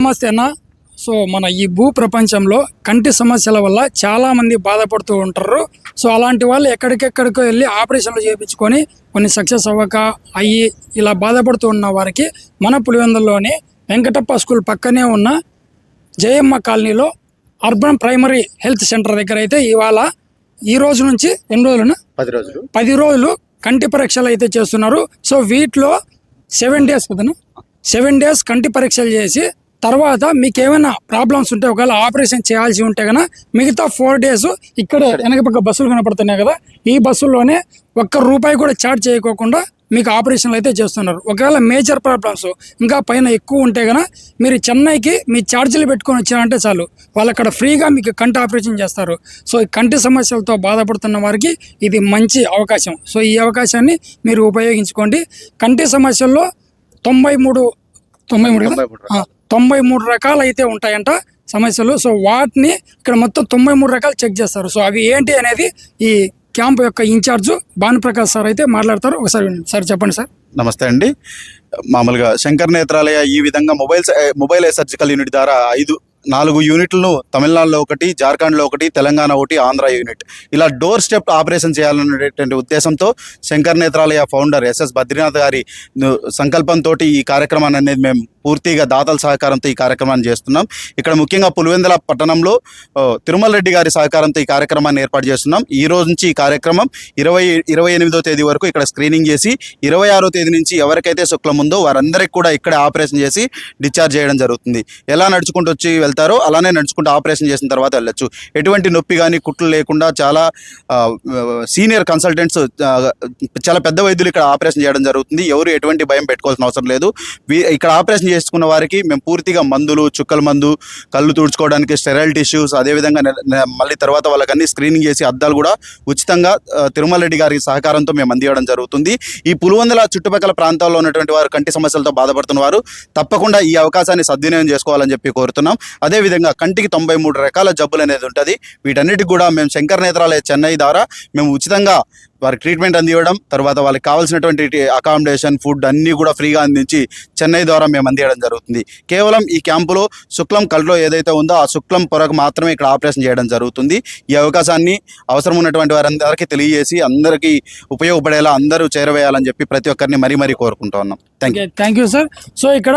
నమస్తే అన్న సో మన ఈ భూ ప్రపంచంలో కంటి సమస్యల వల్ల చాలా మంది బాధపడుతూ ఉంటారు. సో అలాంటి వాళ్ళు ఎక్కడికెక్కడికో వెళ్ళి ఆపరేషన్లు చేయించుకొని కొన్ని సక్సెస్ అవ్వక అయ్యి ఇలా బాధపడుతూ ఉన్న వారికి మన పులివెందుల్లోని వెంకటప్ప స్కూల్ పక్కనే ఉన్న జయమ్మ కాలనీలో అర్బన్ ప్రైమరీ హెల్త్ సెంటర్ దగ్గర అయితే ఇవాళ ఈ రోజు నుంచి ఎన్ని రోజులున పది రోజులు. పది రోజులు కంటి పరీక్షలు అయితే చేస్తున్నారు. సో వీటిలో సెవెన్ డేస్ కదనా సెవెన్ డేస్ కంటి పరీక్షలు చేసి తర్వాత మీకు ఏమైనా ప్రాబ్లమ్స్ ఉంటే ఒకవేళ ఆపరేషన్ చేయాల్సి ఉంటే కనుక మిగతా ఫోర్ డేస్ ఇక్కడ వెనక పక్క బస్సులు కనపడుతున్నాయి కదా ఈ బస్సుల్లోనే ఒక్క రూపాయి కూడా చార్జ్ చేయకోకుండా మీకు ఆపరేషన్లు అయితే చేస్తున్నారు. ఒకవేళ మేజర్ ప్రాబ్లమ్స్ ఇంకా పైన ఎక్కువ ఉంటే కనుక మీరు చెన్నైకి మీ ఛార్జీలు పెట్టుకొని వచ్చారంటే చాలు. వాళ్ళు అక్కడ ఫ్రీగా మీకు కంటి ఆపరేషన్ చేస్తారు. సో ఈ కంటి సమస్యలతో బాధపడుతున్న వారికి ఇది మంచి అవకాశం. సో ఈ అవకాశాన్ని మీరు ఉపయోగించుకోండి. కంటి సమస్యల్లో తొంభై మూడు తొంభై మూడు? తొంభై మూడు రకాలు అయితే ఉంటాయంట సమస్యలు. సో వాటిని ఇక్కడ మొత్తం తొంభై మూడు రకాలు చెక్ చేస్తారు. సో అవి ఏంటి అనేది ఈ క్యాంప్ యొక్క ఇన్ఛార్జ్ భానుప్రకాష్ సార్ అయితే మాట్లాడతారు. ఒకసారి సార్ చెప్పండి సార్. నమస్తే అండి. మామూలుగా శంకర్ నేత్రాలయ ఈ విధంగా మొబైల్ మొబైల్ సర్జికల్ యూనిట్ ద్వారా ఐదు నాలుగు యూనిట్లను తమిళనాడులో ఒకటి జార్ఖండ్లో ఒకటి తెలంగాణ ఒకటి ఆంధ్ర యూనిట్. ఇలా డోర్ స్టెప్ ఆపరేషన్ చేయాలనేటువంటి ఉద్దేశంతో Shankar Nethralaya founder S S Badrinath గారి సంకల్పంతో ఈ కార్యక్రమాన్ని అనేది మేము పూర్తిగా దాతల సహకారంతో ఈ కార్యక్రమాన్ని చేస్తున్నాం. ఇక్కడ ముఖ్యంగా పులివెందుల పట్టణంలో తిరుమల రెడ్డి గారి సహకారంతో ఈ కార్యక్రమాన్ని ఏర్పాటు చేస్తున్నాం. ఈ రోజు నుంచి ఈ కార్యక్రమం ఇరవై ఇరవై ఎనిమిదో తేదీ వరకు ఇక్కడ స్క్రీనింగ్ చేసి ఇరవై ఆరో తేదీ నుంచి ఎవరికైతే శుక్లం ఉందో వారందరికీ కూడా ఇక్కడే ఆపరేషన్ చేసి డిశ్చార్జ్ చేయడం జరుగుతుంది. ఎలా నడుచుకుంటూ వచ్చి వెళ్తారో అలానే నడుచుకుంటూ ఆపరేషన్ చేసిన తర్వాత వెళ్ళొచ్చు. ఎటువంటి నొప్పి కానీ కుట్లు లేకుండా చాలా సీనియర్ కన్సల్టెంట్స్ చాలా పెద్ద వైద్యులు ఇక్కడ ఆపరేషన్ చేయడం జరుగుతుంది. ఎవరు ఎటువంటి భయం పెట్టుకోవాల్సిన అవసరం లేదు. ఇక్కడ ఆపరేషన్ చేసుకున్న వారికి మేము పూర్తిగా మందులు చుక్కల మందు కళ్ళు తుడుచుకోవడానికి స్టెరైల్ టిష్యూస్ అదేవిధంగా మళ్ళీ తర్వాత వాళ్ళకి అన్ని స్క్రీనింగ్ చేసి అద్దాలు కూడా ఉచితంగా తిరుమల రెడ్డి గారి సహకారంతో మేము అందివ్వడం జరుగుతుంది. ఈ పులివందల చుట్టుపక్కల ప్రాంతాల్లో ఉన్నటువంటి వారు కంటి సమస్యలతో బాధపడుతున్న వారు తప్పకుండా ఈ అవకాశాన్ని సద్వినియోగం చేసుకోవాలని చెప్పి కోరుతున్నాం. అదేవిధంగా కంటికి తొంభై మూడు రకాల జబ్బులు అనేది ఉంటుంది. వీటన్నిటికి కూడా మేము శంకర్ నేత్రాలయ చెన్నై ద్వారా మేము ఉచితంగా వారికి ట్రీట్మెంట్ అందివ్వడం తర్వాత వాళ్ళకి కావాల్సినటువంటి అకామిడేషన్ ఫుడ్ అన్నీ కూడా ఫ్రీగా అందించి చెన్నై ద్వారా మేము అందియడం జరుగుతుంది. కేవలం ఈ క్యాంపులో శుక్లం కళ్ళలో ఏదైతే ఉందో ఆ శుక్లం పొరకు మాత్రమే ఇక్కడ ఆపరేషన్ చేయడం జరుగుతుంది. ఈ అవకాశాన్ని అవసరం ఉన్నటువంటి వారందరికీ తెలియజేసి అందరికీ ఉపయోగపడేలా అందరూ చేరవేయాలని చెప్పి ప్రతి ఒక్కరిని మరీ మరీ కోరుకుంటూ ఉన్నాం. Thank you thank you sir so ఇక్కడ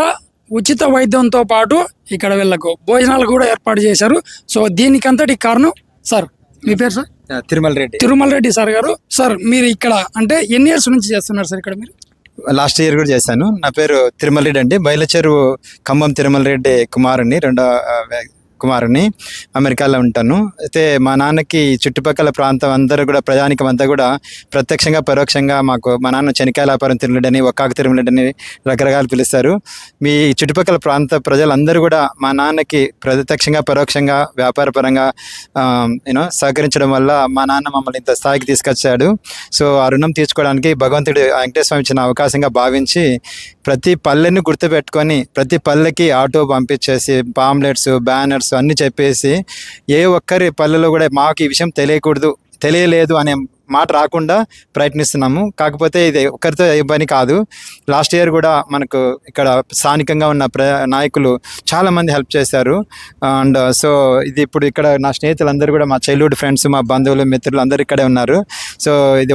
ఉచిత వైద్యంతో పాటు ఇక్కడ వీళ్ళకు భోజనాలు కూడా ఏర్పాటు చేశారు. సో దీనికంతటి కారణం సార్ మీ పేరు సార్? తిరుమల రెడ్డి. తిరుమల రెడ్డి సార్ గారు. సార్ మీరు ఇక్కడ అంటే ఎన్ని ఇయర్స్ నుంచి చేస్తున్నారు సార్ ఇక్కడ మీరు? లాస్ట్ ఇయర్ కూడా చేశాను. నా పేరు తిరుమల రెడ్డి అండి. బయలుచెరువు ఖమ్మం తిరుమల రెడ్డి కుమారుని రెండో కుమారుని అమెరికాలో ఉంటాను. అయితే మా నాన్నకి చుట్టుపక్కల ప్రాంతం అందరూ కూడా ప్రజానికం అంతా కూడా ప్రత్యక్షంగా పరోక్షంగా మాకు మా నాన్న చెనికాయ వ్యాపారం తిరుమలడని ఒక్కాకు తిరుమలడని రకరకాలు పిలుస్తారు. మీ చుట్టుపక్కల ప్రాంత ప్రజలందరూ కూడా మా నాన్నకి ప్రత్యక్షంగా పరోక్షంగా వ్యాపారపరంగా యూనో సహకరించడం వల్ల మా నాన్న మమ్మల్ని ఇంత స్థాయికి తీసుకొచ్చాడు. సో ఆ రుణం తీర్చుకోవడానికి భగవంతుడు ఆ వెంకటేశ్వర స్వామి ఇచ్చిన అవకాశంగా భావించి ప్రతి పల్లెని గుర్తుపెట్టుకొని ప్రతి పల్లెకి ఆటో పంపించేసి పాంప్లెట్స్ బ్యానర్స్ అన్నీ చెప్పేసి ఏ ఒక్కరి పల్లెలో కూడా మాకు ఈ విషయం తెలియకూడదు తెలియలేదు అనే మాట రాకుండా ప్రయత్నిస్తున్నాము. కాకపోతే ఇది ఒక్కరితో ఏ పని కాదు. లాస్ట్ ఇయర్ కూడా మనకు ఇక్కడ స్థానికంగా ఉన్న ప్ర నాయకులు చాలామంది హెల్ప్ చేశారు. అండ్ సో ఇది ఇప్పుడు ఇక్కడ నా స్నేహితులందరూ కూడా మా చైల్డ్హుడ్ ఫ్రెండ్స్ మా బంధువులు మిత్రులు అందరూ ఇక్కడే ఉన్నారు. సో ఇది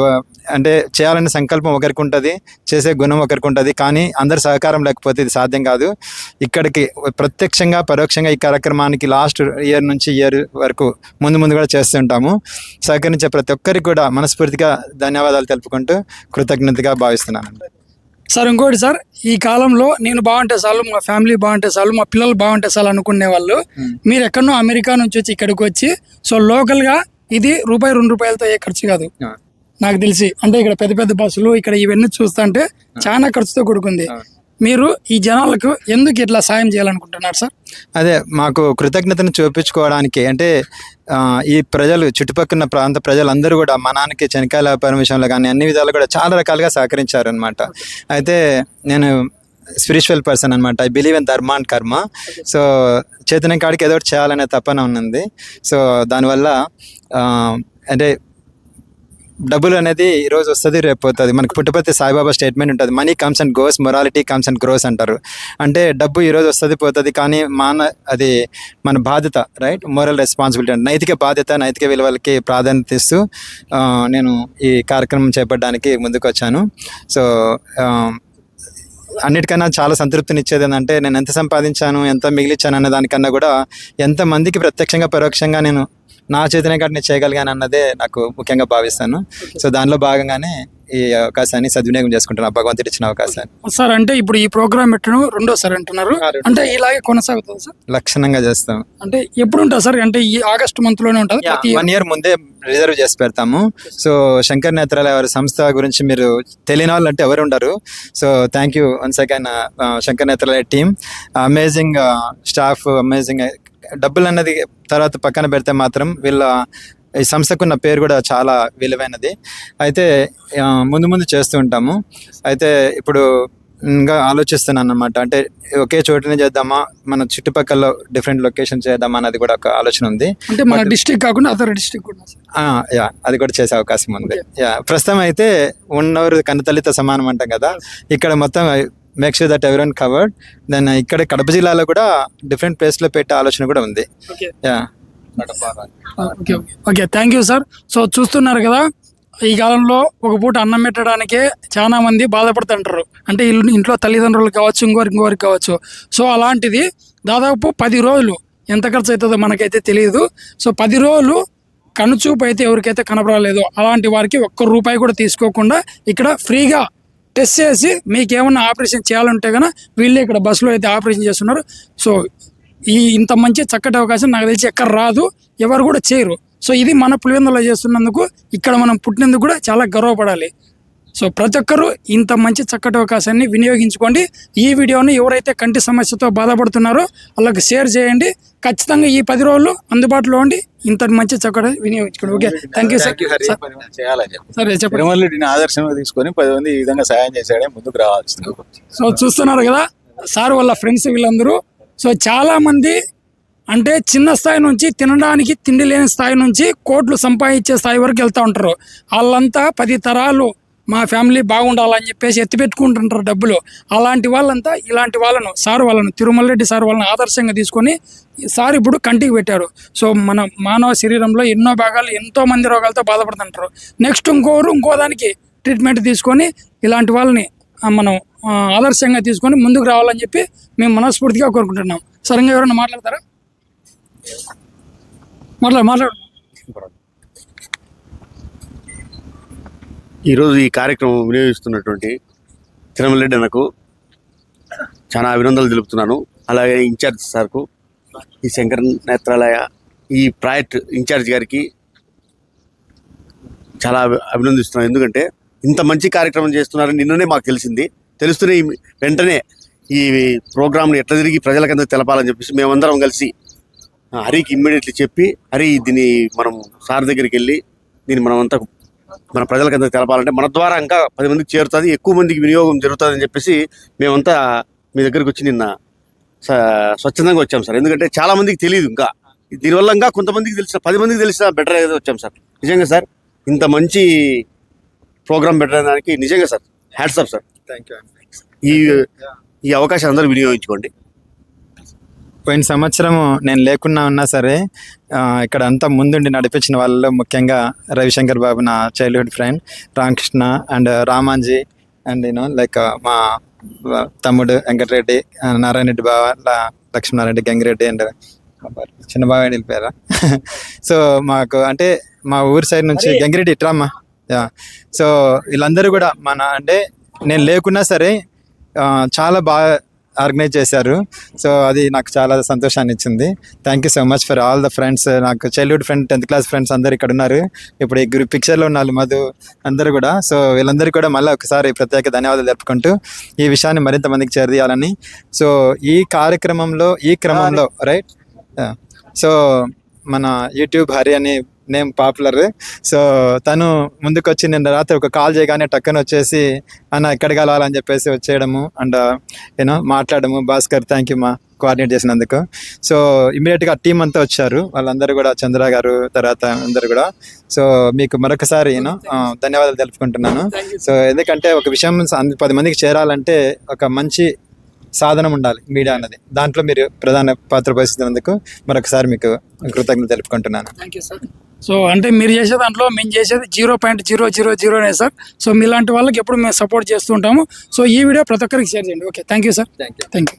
అంటే చేయాలనే సంకల్పం ఒకరికి ఉంటుంది చేసే గుణం ఒకరికి ఉంటుంది కానీ అందరి సహకారం లేకపోతే ఇది సాధ్యం కాదు. ఇక్కడికి ప్రత్యక్షంగా పరోక్షంగా ఈ కార్యక్రమానికి లాస్ట్ ఇయర్ నుంచి ఇయర్ వరకు ముందు ముందు కూడా చేస్తుంటాము. సహకరించే ప్రతి ఒక్కరికి కూడా మనస్ఫూర్తిగా ధన్యవాదాలు తెలుపుకుంటూ కృతజ్ఞతగా భావిస్తున్నాను. సార్ ఇంకోటి సార్ ఈ కాలంలో నేను బాగుంటే చాలు మా ఫ్యామిలీ బాగుంటే చాలు మా పిల్లలు బాగుంటే చాలు అనుకునే వాళ్ళు మీరు ఎక్కడనో అమెరికా నుంచి వచ్చి ఇక్కడికి వచ్చి సో లోకల్గా ఇది రూపాయి రెండు రూపాయలతో ఏ ఖర్చు కాదు. నాకు తెలిసి. అంటే ఇక్కడ పెద్ద పెద్ద బస్సులు ఇక్కడ ఇవన్నీ చూస్తుంటే చాలా ఖర్చుతో కూడుకుంది. మీరు ఈ జనాలకు ఎందుకు ఇట్లా సాయం చేయాలనుకుంటున్నారు సార్? అదే మాకు కృతజ్ఞతను చూపించుకోవడానికి అంటే ఈ ప్రజలు చుట్టుపక్కల ప్రాంత ప్రజలందరూ కూడా మా నాన్నకి చెనకాయల వ్యాపారం విషయంలో కానీ అన్ని విధాలు కూడా చాలా రకాలుగా సహకరించారు అనమాట అయితే నేను స్పిరిచువల్ పర్సన్ అనమాట I believe in dharma and karma so చైతన్యం కాడికి ఏదో ఒకటి చేయాలనే తపన ఉన్నది. సో దానివల్ల అంటే డబ్బులు అనేది ఈ రోజు వస్తుంది రేపు పోతుంది. మనకు పుట్టపర్తి సాయిబాబా స్టేట్మెంట్ ఉంటుంది. Money comes and goes morality comes and grows అంటారు. అంటే డబ్బు ఈ రోజు వస్తుంది పోతుంది కానీ మన అది మన బాధ్యత రైట్ మోరల్ రెస్పాన్సిబిలిటీ అంటే నైతిక బాధ్యత నైతిక విలువలకి ప్రాధాన్యత ఇస్తూ నేను ఈ కార్యక్రమం చేపట్టడానికి ముందుకు వచ్చాను సో అన్నిటికన్నా చాలా సంతృప్తిని ఇచ్చేది ఏంటంటే నేను ఎంత సంపాదించాను ఎంత మిగిలిచ్చాను అనే దానికన్నా కూడా ఎంత మందికి ప్రత్యక్షంగా పరోక్షంగా నేను నా చేతనే కాదు నేను చేయగలిగాను అన్నదే నాకు ముఖ్యంగా భావిస్తాను. సో దానిలో భాగంగానే ఈ అవకాశాన్ని సద్వినియోగం చేసుకుంటున్నాను. భగవంతుడు ఇచ్చిన అవకాశాన్ని. సార్ అంటే ఇప్పుడు ఈ ప్రోగ్రామ్ పెట్టడం రెండోసారి అంటున్నారు. అంటే ఇలాగే కొనసాగుతుంది సార్? లక్షణంగా చేస్తాం. అంటే ఎప్పుడు ఉంటుంది సార్? అంటే ఈ ఆగస్ట్ మంత్లోనే ఉంటుంది వన్ ఇయర్ ముందే రిజర్వ్ చేసి పెడతాము. సో శంకర్ నేత్రాలయ వారి సంస్థ గురించి మీరు తెలియని వాళ్ళు అంటే ఎవరు ఉండరు. So thank you once again Shankar Nethralaya team amazing staff amazing డబ్బులు అన్నది తర్వాత పక్కన పెడితే మాత్రం వీళ్ళ ఈ సంస్థకున్న పేరు కూడా చాలా విలువైనది. అయితే ముందు ముందు చేస్తూ ఉంటాము. అయితే ఇప్పుడు ఇంకా ఆలోచిస్తున్నాను అనమాట అంటే ఒకే చోటనే చేద్దామా? మన చుట్టుపక్కల డిఫరెంట్ లొకేషన్ చేద్దామా అన్నది కూడా ఒక ఆలోచన ఉంది. అంటే మన డిస్ట్రిక్ట్ కాకుండా అదర్ డిస్ట్రిక్ట్ కూడా యా అది కూడా చేసే అవకాశం ఉంది. యా ప్రస్తుతం అయితే ఉన్నవారు కన్నతల్లితో సమానం అంటాం కదా. ఇక్కడ మొత్తం make sure that everyone covered then ఇక్కడ కడప జిల్లాలో కూడా డిఫరెంట్ ప్లేస్లో పెట్టే ఆలోచన కూడా ఉంది. Okay thank you sir so చూస్తున్నారు కదా ఈ కాలంలో ఒక పూట అన్నం పెట్టడానికే చాలా మంది బాధపడుతుంటారు. అంటే ఇల్లు ఇంట్లో తల్లిదండ్రులు కావచ్చు ఇంకోరికి ఇంకోరికి కావచ్చు. సో అలాంటిది దాదాపు పది రోజులు ఎంత ఖర్చు అవుతుందో మనకైతే తెలియదు. సో పది రోజులు కనుచూపు అయితే ఎవరికైతే కనపడలేదో అలాంటి వారికి ఒక్క రూపాయి కూడా తీసుకోకుండా ఇక్కడ ఫ్రీగా టెస్ట్ చేసి మీకు ఏమన్నా ఆపరేషన్ చేయాలంటే కనుక వీళ్ళే ఇక్కడ బస్సులో అయితే ఆపరేషన్ చేస్తున్నారు. సో ఈ ఇంత మంచి చక్కటి అవకాశం నాకు తెలిసి ఎక్కడ రాదు ఎవరు కూడా చేయరు. సో ఇది మన పులివెందులో చేస్తున్నందుకు ఇక్కడ మనం పుట్టినందుకు కూడా చాలా గర్వపడాలి. సో ప్రతి ఒక్కరూ ఇంత మంచి చక్కటి అవకాశాన్ని వినియోగించుకోండి. ఈ వీడియోని ఎవరైతే కంటి సమస్యతో బాధపడుతున్నారో వాళ్ళకి షేర్ చేయండి. ఖచ్చితంగా ఈ పది రోజులు అందుబాటులో ఉండి ఇంత మంచి చక్కటి వినియోగించుకోండి. ఓకే? థ్యాంక్ యూ సార్ సరే చెప్పండి. ఆదర్శంగా తీసుకొని పది మంది ఈ విధంగా సాయం చేశాడే ముందుకు రావాల్సింది. సో చూస్తున్నారు కదా సార్ వాళ్ళ ఫ్రెండ్స్ వీళ్ళందరూ. సో చాలా మంది అంటే చిన్న స్థాయి నుంచి తినడానికి తిండి లేని స్థాయి నుంచి కోట్లు సంపాదించే స్థాయి వరకు వెళ్తూ ఉంటారు. వాళ్ళంతా పది తరాలు మా ఫ్యామిలీ బాగుండాలని చెప్పేసి ఎత్తిపెట్టుకుంటుంటారు డబ్బులు. అలాంటి వాళ్ళంతా ఇలాంటి వాళ్ళను సార్ వాళ్ళను తిరుమల రెడ్డి సార్ వాళ్ళని ఆదర్శంగా తీసుకొని సార్ ఇప్పుడు కంటికి పెట్టారు. సో మన మానవ శరీరంలో ఎన్నో భాగాలు ఎంతో మంది రోగాలతో బాధపడుతుంటారు. నెక్స్ట్ ఇంకోరు ఇంకో దానికి ట్రీట్మెంట్ తీసుకొని ఇలాంటి వాళ్ళని మనం ఆదర్శంగా తీసుకొని ముందుకు రావాలని చెప్పి మేము మనస్ఫూర్తిగా కోరుకుంటున్నాం. సరంగా ఎవరైనా మాట్లాడతారా? మాట్లాడు మాట్లాడు. ఈరోజు ఈ కార్యక్రమం వినియోగిస్తున్నటువంటి తిరుమలరెడ్డి అన్నకు చాలా అభినందనలు తెలుపుతున్నాను. అలాగే ఇన్ఛార్జ్ సార్కు ఈ శంకర నేత్రాలయ ఈ ప్రాజెక్ట్ ఇన్ఛార్జ్ గారికి చాలా అభినందిస్తున్నాను. ఎందుకంటే ఇంత మంచి కార్యక్రమం చేస్తున్నారని నిన్ననే మాకు తెలిసింది. తెలుస్తూనే వెంటనే ఈ ప్రోగ్రామ్ని ఎట్లా తిరిగి ప్రజలకందరికి తెలపాలని చెప్పేసి మేమందరం కలిసి హరికి ఇమ్మీడియట్లీ చెప్పి హరి దీన్ని మనం సార్ దగ్గరికి వెళ్ళి దీన్ని మనమంతా మనం మన ప్రజలకందరికి తెలపాలంటే మన ద్వారా ఇంకా పది మందికి చేరుతుంది ఎక్కువ మందికి వినియోగం జరుగుతుంది అని చెప్పేసి మేమంతా మీ దగ్గరికి వచ్చి నిన్న స్వచ్ఛందంగా వచ్చాం సార్. ఎందుకంటే చాలా మందికి తెలియదు ఇంకా. దీనివల్ల ఇంకా కొంతమందికి తెలిసిన పది మందికి తెలిసిన బెటర్ ఏదో వచ్చాం సార్. నిజంగా సార్ ఇంత మంచి ప్రోగ్రామ్ బెటర్ దానికి నిజంగా sir hats off sir. Thank you ఈ ఈ అవకాశం అందరూ వినియోగించుకోండి. పోయిన సంవత్సరం నేను లేకున్నా ఉన్నా సరే ఇక్కడ అంతా ముందుండి నడిపించిన వాళ్ళలో ముఖ్యంగా రవిశంకర్ బాబు నా childhood friend Ramakrishna and Ramanji and you know like మా తమ్ముడు వెంకటరెడ్డి నారాయణ రెడ్డి బావ లక్ష్మణారెడ్డి గంగిరెడ్డి అండ్ చిన్న బావ వెళ్ళిపోయారా సో మాకు అంటే మా ఊరి సైడ్ నుంచి గంగిరెడ్డి ఇట్రామ్మా యా. సో వీళ్ళందరూ కూడా మన అంటే నేను లేకున్నా సరే చాలా బాగా ఆర్గనైజ్ చేశారు. సో అది నాకు చాలా సంతోషాన్ని ఇచ్చింది. Thank you so much for all the friends నాకు childhood friend tenth class friends అందరు ఇక్కడ ఉన్నారు. ఇప్పుడు ఈ పిక్చర్లో ఉన్నారు మధు అందరూ కూడా. సో వీళ్ళందరికీ కూడా మళ్ళీ ఒకసారి ప్రత్యేక ధన్యవాదాలు జరుపుకుంటూ ఈ విషయాన్ని మరింత మందికి చేరదీయాలని సో ఈ కార్యక్రమంలో ఈ క్రమంలో రైట్ సో మన యూట్యూబ్ హరి అని నేమ్ పాపులర్. సో తను ముందుకు వచ్చి నిన్న రాత్రి ఒక కాల్ చేయగానే టక్కన వచ్చేసి అన్న ఎక్కడ కలవాలని చెప్పేసి వచ్చేయడము అండ్ యూనో మాట్లాడము. భాస్కర్ థ్యాంక్ యూ మా కోఆర్డినేట్ చేసినందుకు. సో ఇమీడియట్గా టీం అంతా వచ్చారు. వాళ్ళందరూ కూడా చంద్ర గారు తర్వాత అందరూ కూడా. సో మీకు మరొకసారి నేను ధన్యవాదాలు తెలుపుకుంటున్నాను. సో ఎందుకంటే ఒక విషయం పది మందికి చేరాలంటే ఒక మంచి సాధనం ఉండాలి మీడియా అన్నది. దాంట్లో మీరు ప్రధాన పాత్ర వహిస్తున్నందుకు మరొకసారి మీకు కృతజ్ఞతలు తెలుపుకుంటున్నాను. థ్యాంక్ యూ సార్ సో అంటే మీరు చేసే దాంట్లో మేము చేసేది జీరో పాయింట్ జీరో జీరో జీరోనే సార్. సో మీలాంటి వాళ్ళకి ఎప్పుడు మేము సపోర్ట్ చేస్తూ ఉంటాము. సో ఈ వీడియో ప్రతి ఒక్కరికి షేర్ చేయండి. Okay thank you sir. Thank you thank you